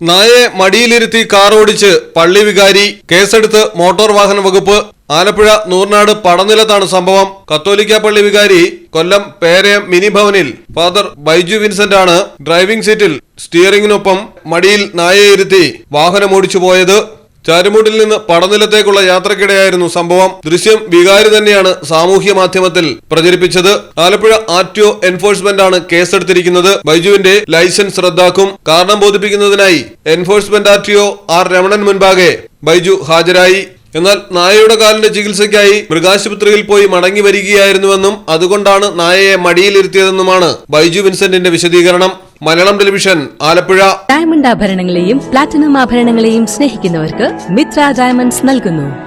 നായയെ മടിയിലിരുത്തി കാറോടിച്ച് പള്ളി വികാരി കേസെടുത്ത് മോട്ടോർ വാഹന വകുപ്പ് ആലപ്പുഴ നൂർനാട് പടനിലത്താണ് സംഭവം. കത്തോലിക്ക പള്ളി വികാരി കൊല്ലം പേരയം മിനി ഭവനിൽ ഫാദർ ബൈജു വിൻസെന്റ് ആണ് ഡ്രൈവിംഗ് സീറ്റിൽ സ്റ്റിയറിംഗിനൊപ്പം മടിയിൽ നായയെ ഇരുത്തി വാഹനം ഓടിച്ചു പോയത്. ചാരുമൂട്ടിൽ നിന്ന് പടനിലത്തേക്കുള്ള യാത്രക്കിടെയായിരുന്നു സംഭവം. ദൃശ്യം വികാരി തന്നെയാണ് സാമൂഹ്യ മാധ്യമത്തിൽ പ്രചരിപ്പിച്ചത്. ആലപ്പുഴ ആർടിഒ എൻഫോഴ്സ്മെന്റ് ആണ് കേസെടുത്തിരിക്കുന്നത്. ബൈജുവിന്റെ ലൈസൻസ് റദ്ദാക്കും. കാരണം ബോധിപ്പിക്കുന്നതിനായി എൻഫോഴ്സ്മെന്റ് ആർടിഒ ആർ രമണൻ മുൻപാകെ ബൈജു ഹാജരായി. എന്നാൽ നായയുടെ കാലിന്റെ ചികിത്സയ്ക്കായി മൃഗാശുപത്രിയിൽ പോയി മടങ്ങി വരികയായിരുന്നുവെന്നും അതുകൊണ്ടാണ് നായയെ മടിയിലിരുത്തിയതെന്നുമാണ് ബൈജു വിൻസെന്റിന്റെ വിശദീകരണം. മലയാളം ടെലിവിഷൻ ആലപ്പുഴ. ഡയമണ്ട് ആഭരണങ്ങളെയും പ്ലാറ്റിനം ആഭരണങ്ങളെയും സ്നേഹിക്കുന്നവർക്ക് മിത്ര ഡയമണ്ട്സ് നൽകുന്നു.